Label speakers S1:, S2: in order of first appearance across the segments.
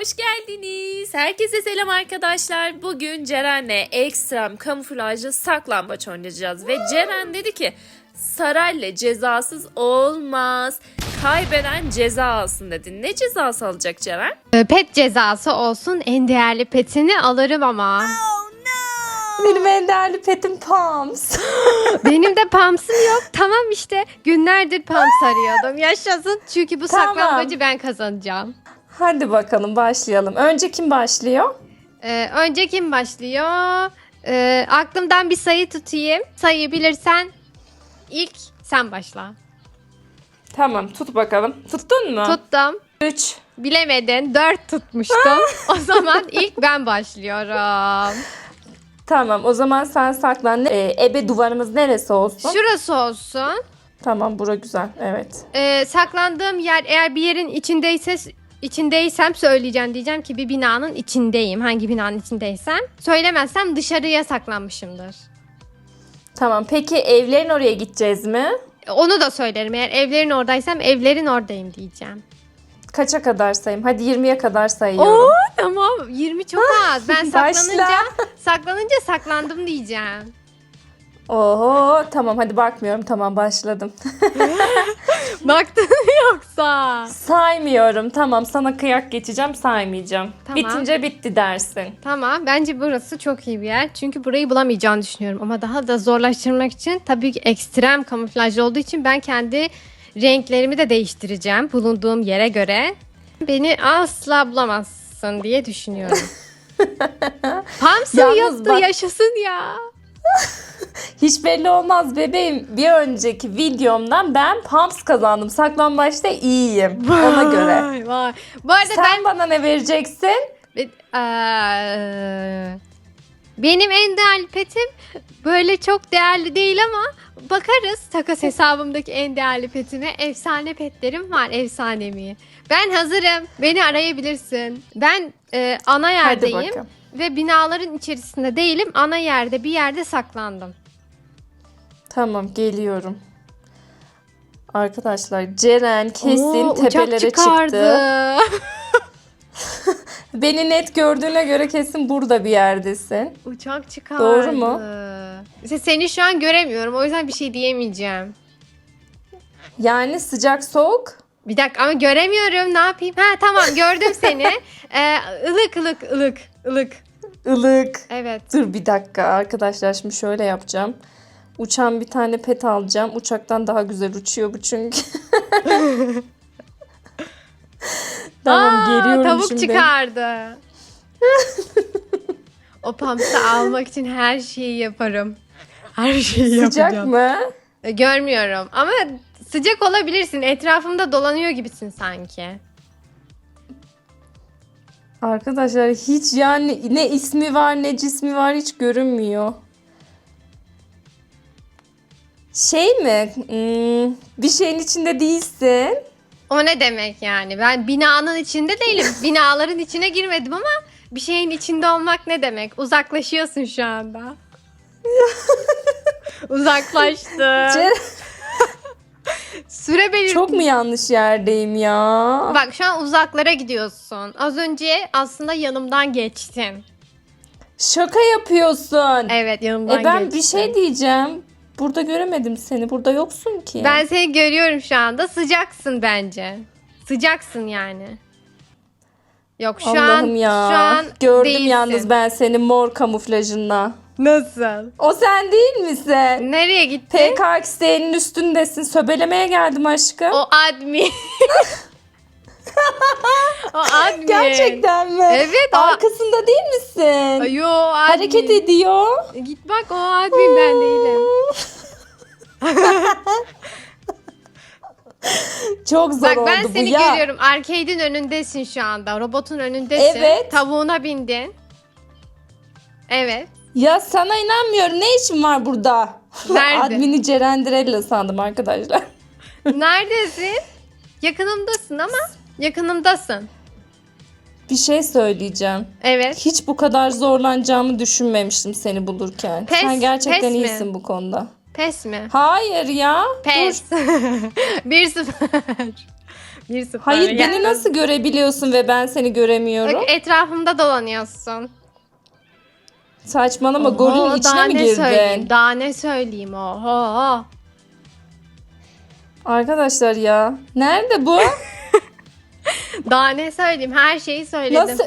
S1: hoş geldiniz. Herkese selam arkadaşlar. Bugün Ceren'le ekstrem kamuflajlı saklambaç oynayacağız. Ve Ceren dedi ki Saray'la cezasız olmaz. Kaybeden ceza alsın dedi. Ne cezası alacak Ceren?
S2: Ee, Pet cezası olsun en değerli petini alırım ama.
S3: Benim en değerli petim Pams.
S2: Benim de Pams'ım yok. Tamam işte günlerdir Pams arıyordum. Yaşasın çünkü bu
S3: Tamam.
S2: saklambacı ben kazanacağım.
S3: Hadi bakalım başlayalım. Önce kim başlıyor?
S2: Ee, önce kim başlıyor? Ee, aklımdan bir sayı tutayım. Sayı bilirsen ilk sen başla.
S3: Tamam tut bakalım. Tuttun mu?
S2: Tuttum.
S3: 3.
S2: Bilemedin. Dört tutmuştum. o zaman ilk ben başlıyorum.
S3: Tamam o zaman sen saklan. Ee, ebe duvarımız neresi olsun?
S2: Şurası olsun.
S3: Tamam bura güzel. Evet.
S2: Ee, saklandığım yer eğer bir yerin içindeyse içindeysem söyleyeceğim diyeceğim ki bir binanın içindeyim. Hangi binanın içindeysem. Söylemezsem dışarıya saklanmışımdır.
S3: Tamam peki evlerin oraya gideceğiz mi?
S2: Onu da söylerim. Eğer evlerin oradaysam evlerin oradayım diyeceğim.
S3: Kaça kadar sayayım? Hadi 20'ye kadar sayıyorum.
S2: Oo tamam 20 çok az. Ben saklanınca saklanınca saklandım diyeceğim.
S3: Oho tamam hadi bakmıyorum. Tamam başladım.
S2: Baktın yoksa?
S3: Saymıyorum. Tamam sana kıyak geçeceğim saymayacağım.
S2: Tamam.
S3: Bitince bitti dersin.
S2: Tamam bence burası çok iyi bir yer. Çünkü burayı bulamayacağını düşünüyorum. Ama daha da zorlaştırmak için tabii ki ekstrem kamuflaj olduğu için ben kendi renklerimi de değiştireceğim bulunduğum yere göre. Beni asla bulamazsın diye düşünüyorum. Pams'ım
S3: Yalnız bak-
S2: yaşasın ya.
S3: Hiç belli olmaz bebeğim. Bir önceki videomdan ben Pumps kazandım. Saklambaçta iyiyim. Ona göre.
S2: Vay, vay. Bu arada
S3: Sen
S2: ben
S3: bana ne vereceksin?
S2: Benim en değerli petim böyle çok değerli değil ama bakarız takas hesabımdaki en değerli petime. Efsane petlerim var efsanemi. Ben hazırım. Beni arayabilirsin. Ben e, ana
S3: Hadi
S2: yerdeyim
S3: bakalım.
S2: Ve binaların içerisinde değilim. Ana yerde bir yerde saklandım.
S3: Tamam geliyorum. Arkadaşlar Ceren kesin
S2: Oo,
S3: tepelere çıktı. Beni net gördüğüne göre kesin burada bir yerdesin.
S2: Uçak çıkardı.
S3: Doğru mu?
S2: İşte seni şu an göremiyorum. O yüzden bir şey diyemeyeceğim.
S3: Yani sıcak soğuk.
S2: Bir dakika ama göremiyorum ne yapayım? Ha tamam gördüm seni. Ee, ılık ılık ılık ılık.
S3: Ilık.
S2: Evet.
S3: Dur bir dakika arkadaşlar şimdi şöyle yapacağım. Uçan bir tane pet alacağım. Uçaktan daha güzel uçuyor bu çünkü. tamam
S2: Aa,
S3: geliyorum
S2: tavuk
S3: şimdi.
S2: çıkardı. o pamsı almak için her şeyi yaparım. Her şeyi
S3: Sıcak
S2: yapacağım.
S3: mı?
S2: Ee, Görmüyorum ama sıcak olabilirsin. Etrafımda dolanıyor gibisin sanki.
S3: Arkadaşlar hiç yani ne ismi var ne cismi var hiç görünmüyor. Şey mi? Hmm, bir şeyin içinde değilsin.
S2: O ne demek yani? Ben binanın içinde değilim. Binaların içine girmedim ama bir şeyin içinde olmak ne demek? Uzaklaşıyorsun şu anda. Uzaklaştı. Süre belir.
S3: Çok mu yanlış yerdeyim ya?
S2: Bak şu an uzaklara gidiyorsun. Az önce aslında yanımdan geçtin.
S3: Şaka yapıyorsun.
S2: Evet yanımdan
S3: E ben
S2: geçtin.
S3: bir şey diyeceğim. Burada göremedim seni. Burada yoksun ki.
S2: Ben seni görüyorum şu anda. Sıcaksın bence. Sıcaksın yani. Yok şu an
S3: Allah'ım ya.
S2: şu an
S3: Gördüm
S2: değilsin.
S3: yalnız ben senin mor kamuflajınla.
S2: Nasıl?
S3: O sen değil misin?
S2: Nereye gittin?
S3: PKX'nin üstündesin. Söbelemeye geldim aşkım.
S2: O admin. o admin.
S3: Gerçekten mi?
S2: Evet, o-
S3: Arkasında değil misin?
S2: Yo admin.
S3: Hareket ediyor.
S2: Git bak o admin ben değilim.
S3: Çok zor
S2: Bak
S3: oldu
S2: ben
S3: bu
S2: seni
S3: ya.
S2: görüyorum. Arcade'in önündesin şu anda. Robotun önündesin.
S3: Evet.
S2: Tavuğuna bindin. Evet.
S3: Ya sana inanmıyorum. Ne işin var burada?
S2: Nerede?
S3: Admini Cerendirella sandım arkadaşlar.
S2: Neredesin? Yakınımdasın ama yakınımdasın.
S3: Bir şey söyleyeceğim.
S2: Evet.
S3: Hiç bu kadar zorlanacağımı düşünmemiştim seni bulurken.
S2: Pes,
S3: Sen gerçekten
S2: pes mi?
S3: iyisin bu konuda.
S2: Pes mi?
S3: Hayır ya.
S2: Pes.
S3: Dur.
S2: 1-0. 1-0.
S3: Hayır
S2: Ya.
S3: beni nasıl görebiliyorsun ve ben seni göremiyorum?
S2: Bak etrafımda dolanıyorsun.
S3: Saçmalama
S2: Oho,
S3: golün
S2: daha
S3: içine mi
S2: ne söyleyeyim?
S3: girdin?
S2: Daha ne söyleyeyim? Oho.
S3: Arkadaşlar ya. Nerede bu?
S2: Daha ne söyleyeyim? Her şeyi söyledim.
S3: nasıl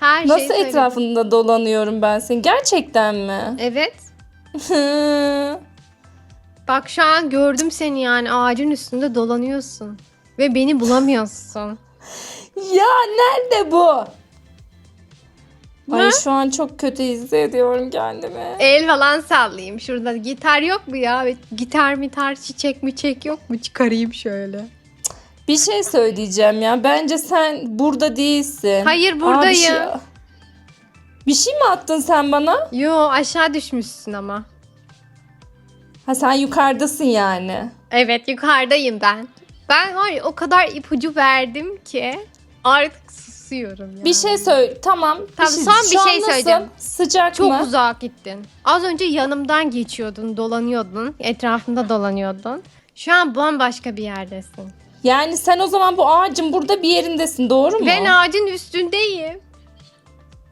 S2: Her şeyi
S3: nasıl
S2: söyledim.
S3: etrafında dolanıyorum ben senin? Gerçekten mi?
S2: Evet. Bak şu an gördüm seni yani ağacın üstünde dolanıyorsun. Ve beni bulamıyorsun.
S3: ya nerede bu? Ay şu an çok kötü hissediyorum kendimi.
S2: El falan sallayayım. Şurada gitar yok mu ya? Gitar mitar çiçek miçek yok mu? Çıkarayım şöyle.
S3: Bir şey söyleyeceğim ya. Bence sen burada değilsin.
S2: Hayır,
S3: Aa, bir
S2: buradayım.
S3: şey... bir şey mi attın sen bana?
S2: Yo aşağı düşmüşsün ama.
S3: Ha sen yukarıdasın yani.
S2: Evet yukarıdayım ben. Ben var ya o kadar ipucu verdim ki artık susuyorum ya.
S3: Bir şey söyle. Tamam.
S2: Tamam,
S3: şey,
S2: son bir
S3: şu an
S2: şey
S3: nasıl?
S2: söyleyeceğim.
S3: Sıcak
S2: Çok
S3: mı?
S2: uzağa gittin. Az önce yanımdan geçiyordun, dolanıyordun. Etrafında dolanıyordun. Şu an bambaşka bir yerdesin.
S3: Yani sen o zaman bu ağacın burada bir yerindesin doğru mu?
S2: Ben ağacın üstündeyim.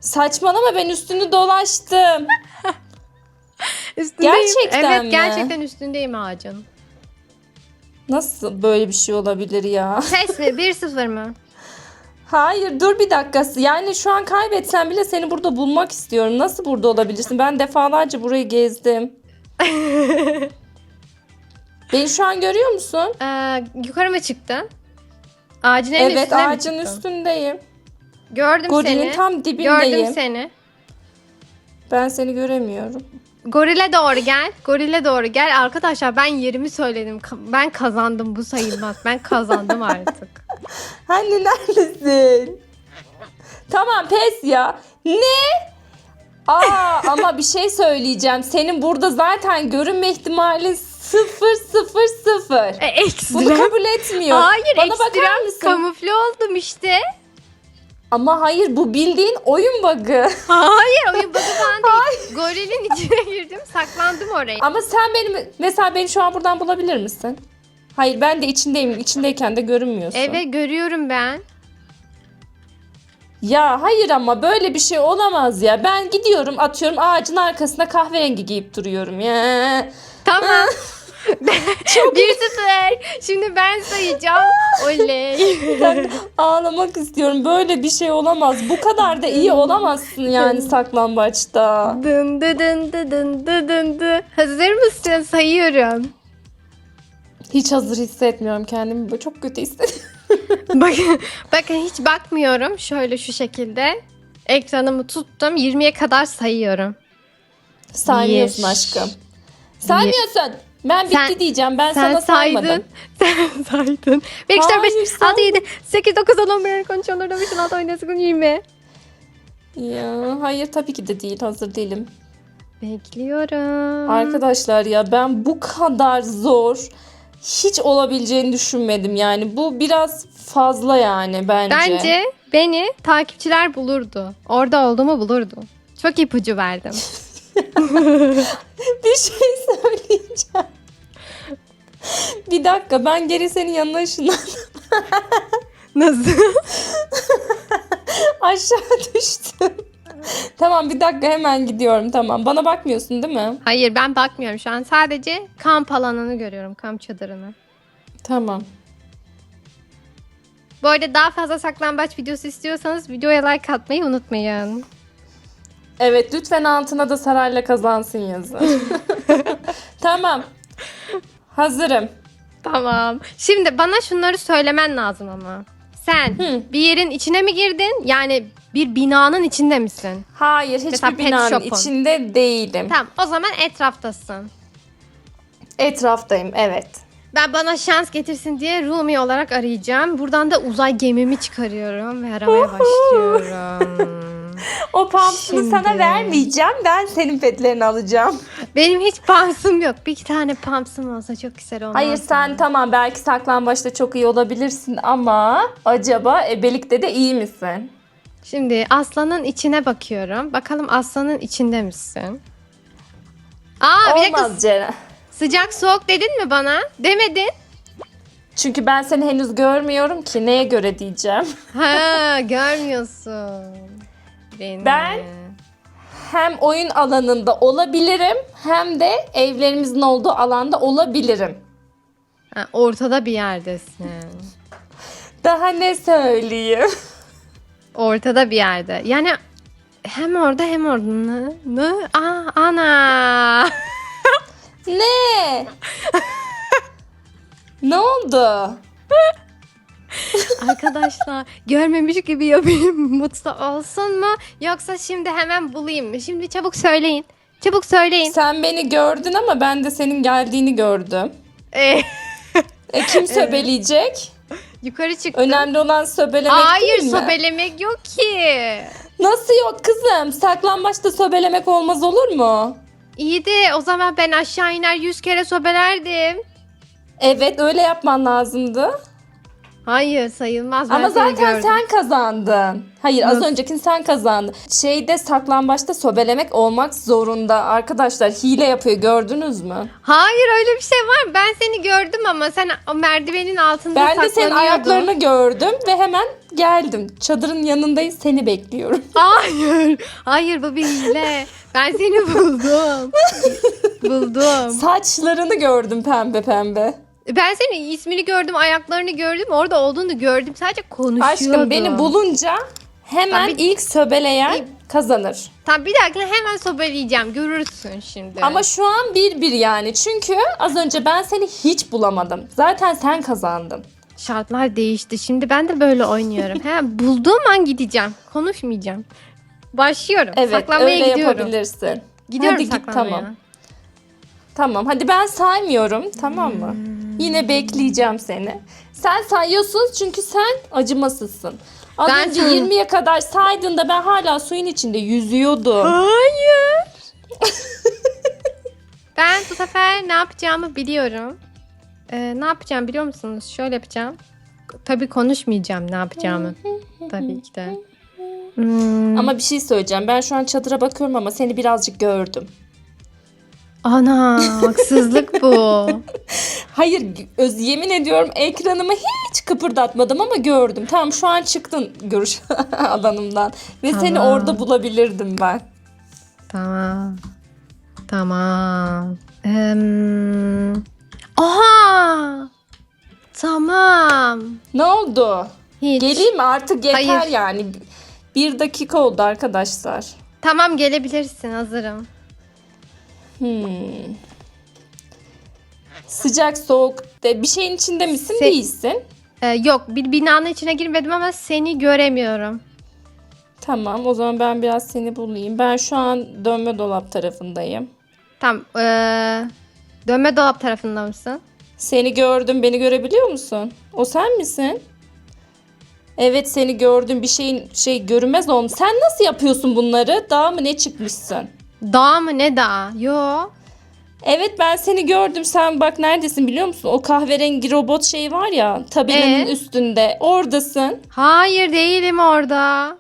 S3: Saçmalama ben üstünü dolaştım.
S2: Üstündeyim.
S3: Gerçekten
S2: evet,
S3: mi?
S2: gerçekten üstündeyim ağacın.
S3: Nasıl böyle bir şey olabilir ya?
S2: Ses mi? 1-0 mı?
S3: Hayır dur bir dakika. Yani şu an kaybetsem bile seni burada bulmak istiyorum. Nasıl burada olabilirsin? Ben defalarca burayı gezdim. Beni şu an görüyor musun?
S2: Ee, yukarı mı çıktın? Ağacın en
S3: evet
S2: üstüne mi
S3: ağacın
S2: çıktın?
S3: üstündeyim.
S2: Gördüm
S3: Gorilin
S2: seni.
S3: tam dibindeyim.
S2: Gördüm seni.
S3: Ben seni göremiyorum.
S2: Gorile doğru gel. Gorile doğru gel. Arkadaşlar ben yerimi söyledim. Ben kazandım bu sayılmaz. Ben kazandım artık.
S3: Hani neredesin? tamam pes ya. Ne? Aa ama bir şey söyleyeceğim. Senin burada zaten görünme ihtimali sıfır sıfır sıfır.
S2: E, ekstrem.
S3: Bunu kabul etmiyor.
S2: Hayır
S3: Bana bakar
S2: ekstrem
S3: mısın?
S2: kamufle oldum işte.
S3: Ama hayır bu bildiğin oyun bug'ı.
S2: Hayır oyun bug'ı falan değil. Gorilin içine girdim saklandım oraya.
S3: Ama sen benim mesela beni şu an buradan bulabilir misin? Hayır ben de içindeyim. İçindeyken de görünmüyorsun.
S2: Evet görüyorum ben.
S3: Ya hayır ama böyle bir şey olamaz ya. Ben gidiyorum atıyorum ağacın arkasına kahverengi giyip duruyorum ya.
S2: Tamam. bir sıfır. Şimdi ben sayacağım. Oley.
S3: Ağlamak istiyorum. Böyle bir şey olamaz. Bu kadar da iyi olamazsın yani saklambaçta.
S2: dın dı dın dı dın dı dın dı. Hazır mısın? Sayıyorum.
S3: Hiç hazır hissetmiyorum kendimi. Böyle çok kötü hissediyorum.
S2: bakın, bakın hiç bakmıyorum. Şöyle şu şekilde. Ekranımı tuttum. 20'ye kadar sayıyorum.
S3: Saymıyorsun
S2: Bir.
S3: aşkım. Saymıyorsun. Ben bitti
S2: Sen-
S3: diyeceğim. Ben
S2: Sen
S3: sana saymadım.
S2: saydın. Sen saydın. 5, 4,
S3: Hayır,
S2: 5, 6,
S3: saymadım.
S2: 7, 8, 9, 10, 11, 12, 13, 14, 15, 16, 17, 18, 20.
S3: Ya hayır tabii ki de değil. Hazır değilim.
S2: Bekliyorum.
S3: Arkadaşlar ya ben bu kadar zor hiç olabileceğini düşünmedim yani. Bu biraz fazla yani bence.
S2: Bence beni takipçiler bulurdu. Orada olduğumu bulurdu. Çok ipucu verdim.
S3: bir şey söyleyeceğim. bir dakika ben geri senin yanına ışınlandım.
S2: Nasıl?
S3: Aşağı düştüm. Tamam bir dakika hemen gidiyorum tamam. Bana bakmıyorsun değil mi?
S2: Hayır ben bakmıyorum şu an. Sadece kamp alanını görüyorum. Kamp çadırını.
S3: Tamam.
S2: Bu arada daha fazla saklambaç videosu istiyorsanız videoya like atmayı unutmayın.
S3: Evet lütfen altına da sarayla kazansın yazın. tamam. Hazırım.
S2: Tamam. Şimdi bana şunları söylemen lazım ama. Sen
S3: Hı.
S2: bir yerin içine mi girdin? Yani bir binanın içinde misin?
S3: Hayır
S2: Mesela
S3: hiçbir
S2: pet
S3: binanın
S2: shop'un.
S3: içinde değilim.
S2: Tamam o zaman etraftasın.
S3: Etraftayım evet.
S2: Ben bana şans getirsin diye Rumi olarak arayacağım. Buradan da uzay gemimi çıkarıyorum ve aramaya başlıyorum.
S3: O pampsını
S2: Şimdi.
S3: sana vermeyeceğim. Ben senin petlerini alacağım.
S2: Benim hiç pamsım yok. Bir iki tane pamsım olsa çok güzel olmaz.
S3: Hayır sen tamam belki saklambaçta çok iyi olabilirsin ama acaba ebelikte de iyi misin?
S2: Şimdi aslanın içine bakıyorum. Bakalım aslanın içinde misin? Aa bir dakika
S3: Ceren.
S2: sıcak soğuk dedin mi bana? Demedin.
S3: Çünkü ben seni henüz görmüyorum ki neye göre diyeceğim.
S2: Ha görmüyorsun. Beni.
S3: Ben- Hem oyun alanında olabilirim hem de evlerimizin olduğu alanda olabilirim.
S2: Ha, ortada bir yerdesin.
S3: Daha ne söyleyeyim?
S2: Ortada bir yerde. Yani hem orada hem orada. Ne? ne? Aa, ana.
S3: ne? ne oldu?
S2: Arkadaşlar görmemiş gibi yapayım. Mutlu olsun mu? Yoksa şimdi hemen bulayım mı? Şimdi çabuk söyleyin. Çabuk söyleyin.
S3: Sen beni gördün ama ben de senin geldiğini gördüm.
S2: Ee,
S3: E kim söbeleyecek?
S2: yukarı çıktım.
S3: Önemli olan söbelemek
S2: Hayır
S3: değil mi?
S2: sobelemek yok ki.
S3: Nasıl yok kızım? Saklambaçta söbelemek olmaz olur mu?
S2: İyi de o zaman ben aşağı iner yüz kere sobelerdim.
S3: Evet öyle yapman lazımdı.
S2: Hayır sayılmaz. Ben
S3: Ama
S2: seni
S3: zaten
S2: gördüm.
S3: sen kazandın. Hayır az
S2: Nasıl?
S3: öncekini sen kazandın. Şeyde saklambaçta sobelemek olmak zorunda. Arkadaşlar hile yapıyor gördünüz mü?
S2: Hayır öyle bir şey var. Ben seni gördüm ama sen o merdivenin altında
S3: Ben de senin
S2: saklanıyordun.
S3: ayaklarını gördüm ve hemen geldim. Çadırın yanındayız seni bekliyorum.
S2: Hayır. Hayır bu bir hile. Ben seni buldum. buldum.
S3: Saçlarını gördüm pembe pembe.
S2: Ben senin ismini gördüm, ayaklarını gördüm. Orada olduğunu gördüm. Sadece konuşuyordum.
S3: Aşkım beni bulunca hemen
S2: Tabii.
S3: ilk söbeleyen kazanır.
S2: Tamam bir dahakine hemen sobeleyeceğim. Görürsün şimdi.
S3: Ama şu an bir bir yani. Çünkü az önce ben seni hiç bulamadım. Zaten sen kazandın.
S2: Şartlar değişti. Şimdi ben de böyle oynuyorum. He, bulduğum an gideceğim. Konuşmayacağım. Başlıyorum.
S3: Evet
S2: Saklanmaya
S3: öyle
S2: gidiyorum.
S3: yapabilirsin.
S2: Gidiyorum
S3: Hadi git,
S2: saklanmaya.
S3: tamam. Tamam hadi ben saymıyorum tamam mı? Yine bekleyeceğim seni. Sen sayıyorsun çünkü sen acımasızsın. Az
S2: Ben-
S3: önce 20'ye kadar saydığında ben hala suyun içinde yüzüyordum.
S2: Hayır. ben bu sefer ne yapacağımı biliyorum. Ee, ne yapacağım biliyor musunuz? Şöyle yapacağım. Tabii konuşmayacağım ne yapacağımı. Tabii ki de. Hmm,
S3: Ama bir şey söyleyeceğim. Ben şu an çadıra bakıyorum ama seni birazcık gördüm.
S2: Ana haksızlık bu.
S3: Hayır öz yemin ediyorum ekranımı hiç kıpırdatmadım ama gördüm. Tamam şu an çıktın görüş alanımdan ve seni
S2: Tamam.
S3: orada bulabilirdim ben.
S2: tamam. Tamam. Em, Aha. Tamam.
S3: Ne oldu?
S2: Hiç.
S3: Geleyim mi artık yeter
S2: Hayır.
S3: yani. Bir dakika oldu arkadaşlar.
S2: Tamam gelebilirsin hazırım.
S3: Hmm. Sıcak soğuk de bir şeyin içinde misin
S2: Se-
S3: değilsin.
S2: Ee, yok bir binanın içine girmedim ama seni göremiyorum.
S3: Tamam o zaman ben biraz seni bulayım. Ben şu an dönme dolap tarafındayım.
S2: Tamam. Ee, dönme dolap tarafında mısın?
S3: Seni gördüm beni görebiliyor musun? O sen misin? Evet seni gördüm bir şeyin şey görünmez olmuş. Sen nasıl yapıyorsun bunları? Dağ mı ne çıkmışsın?
S2: Dağ mı ne dağ? Yo.
S3: Evet ben seni gördüm. Sen bak neredesin biliyor musun? O kahverengi robot şey var ya tabelanın
S2: Ee?
S3: üstünde. Oradasın.
S2: Hayır değilim orada.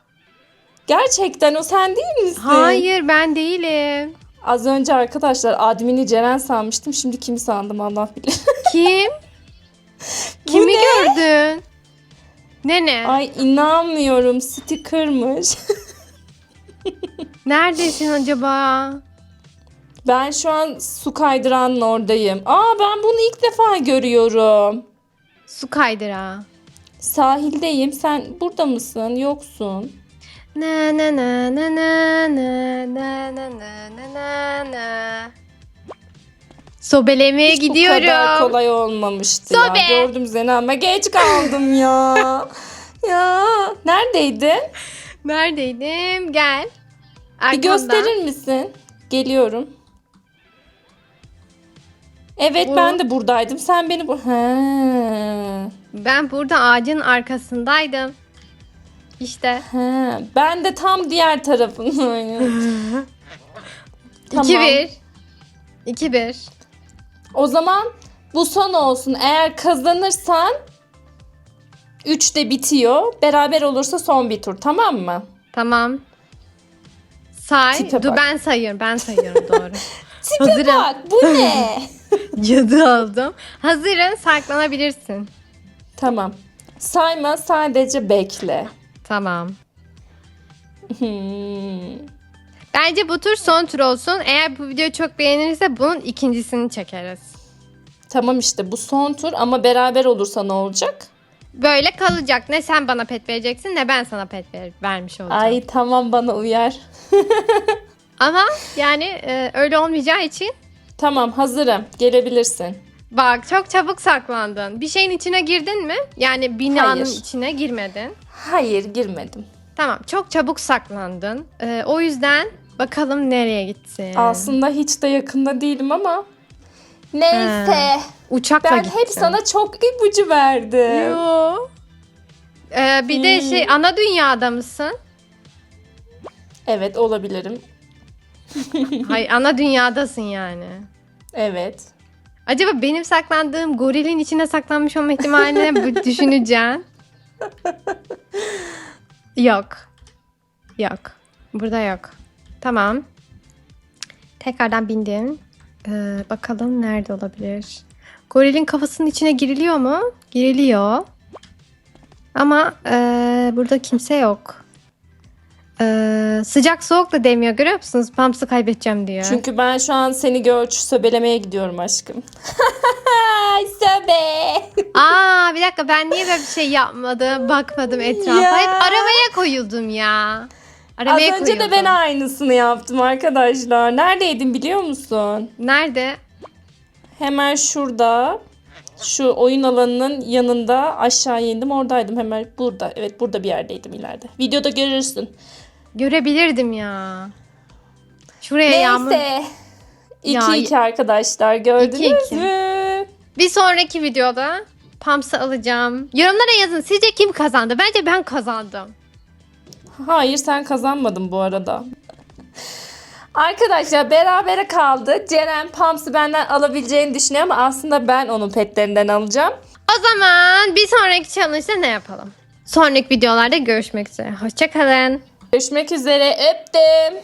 S3: Gerçekten o sen değil misin?
S2: Hayır ben değilim.
S3: Az önce arkadaşlar admini Ceren sanmıştım. Şimdi kimi sandım Allah bilir.
S2: Kim?
S3: Bu
S2: Kimi
S3: ne?
S2: gördün? Ne ne?
S3: Ay inanmıyorum. Sticker'mış.
S2: Neredesin acaba?
S3: Ben şu an su kaydıranın oradayım. Aa ben bunu ilk defa görüyorum.
S2: Su kaydıra.
S3: Sahildeyim. Sen burada mısın? Yoksun.
S2: Na na na na na na na na na na na na. Sobelemeye
S3: Hiç
S2: gidiyorum.
S3: Bu kadar kolay olmamıştı
S2: Sobe.
S3: ya. Gördüm seni ama geç kaldım ya. ya. Neredeydin?
S2: Neredeydim? Gel.
S3: Bir
S2: Arkamda.
S3: gösterir misin? Geliyorum. Evet
S2: Bu-
S3: ben de buradaydım. Sen beni bu... He.
S2: Ben burada ağacın arkasındaydım. İşte.
S3: He. Ben de tam diğer tarafındayım. Tamam.
S2: 2-1. 2-1.
S3: O zaman bu son olsun. Eğer kazanırsan 3'te bitiyor. Beraber olursa son bir tur tamam mı?
S2: Tamam. Say.
S3: Tipe
S2: Dur
S3: bak.
S2: ben sayıyorum. Ben sayıyorum doğru.
S3: Tipe
S2: Hazırım.
S3: bak bu ne?
S2: Cadı oldum. Hazırım saklanabilirsin.
S3: Tamam. Sayma sadece bekle.
S2: Tamam.
S3: Hmm.
S2: Bence bu tur son tur olsun. Eğer bu video çok beğenirse bunun ikincisini çekeriz.
S3: Tamam işte bu son tur ama beraber olursa ne olacak?
S2: Böyle kalacak. Ne sen bana pet vereceksin ne ben sana pet ver- vermiş olacağım.
S3: Ay tamam bana uyar.
S2: Ama yani e, öyle olmayacağı için
S3: Tamam hazırım. Gelebilirsin.
S2: bak çok çabuk saklandın. Bir şeyin içine girdin mi? Yani binanın
S3: Hayır.
S2: içine girmedin.
S3: Hayır girmedim.
S2: Tamam çok çabuk saklandın. E, o yüzden bakalım nereye gitsin.
S3: Aslında hiç de yakında değilim ama. Neyse.
S2: Uçakla
S3: Ben
S2: gittin.
S3: hep sana çok ipucu verdim.
S2: Yo. E, bir de
S3: Hmm.
S2: şey ana dünyada mısın?
S3: Evet olabilirim.
S2: Hayır ana dünyadasın yani.
S3: Evet.
S2: Acaba benim saklandığım gorilin içine saklanmış olma ihtimalini bu düşüneceksin. Yok. Yok. Burada yok. Tamam. Tekrardan bindim. Ee, bakalım nerede olabilir? Gorilin kafasının içine giriliyor mu? Giriliyor. Ama ee, burada kimse yok. Ee, sıcak soğuk da demiyor görüyor musunuz? Pumps'ı kaybedeceğim diyor.
S3: Çünkü ben şu an seni Görç söbelemeye gidiyorum aşkım. Söbe.
S2: Aa bir dakika ben niye böyle bir şey yapmadım bakmadım etrafa.
S3: Ya.
S2: Hep aramaya koyuldum ya.
S3: Az
S2: Aramaya
S3: önce de
S2: koyuldum.
S3: ben aynısını yaptım arkadaşlar. Neredeydin biliyor musun?
S2: Nerede?
S3: Hemen şurada. Şu oyun alanının yanında aşağı indim. Oradaydım hemen burada. Evet burada bir yerdeydim ileride. Videoda görürsün.
S2: Görebilirdim ya. Şuraya yağmur.
S3: Neyse.
S2: Ya,
S3: 2-2 arkadaşlar gördünüz
S2: 2-2.
S3: mü?
S2: Bir sonraki videoda Pumps'ı alacağım. Yorumlara yazın sizce kim kazandı? Bence ben kazandım.
S3: Hayır sen kazanmadın bu arada. Arkadaşlar berabere kaldı. Ceren Pams'ı benden alabileceğini düşünüyor ama aslında ben onun petlerinden alacağım.
S2: O zaman bir sonraki challenge'da ne yapalım? Sonraki videolarda görüşmek üzere. Hoşçakalın.
S3: Görüşmek üzere öptüm.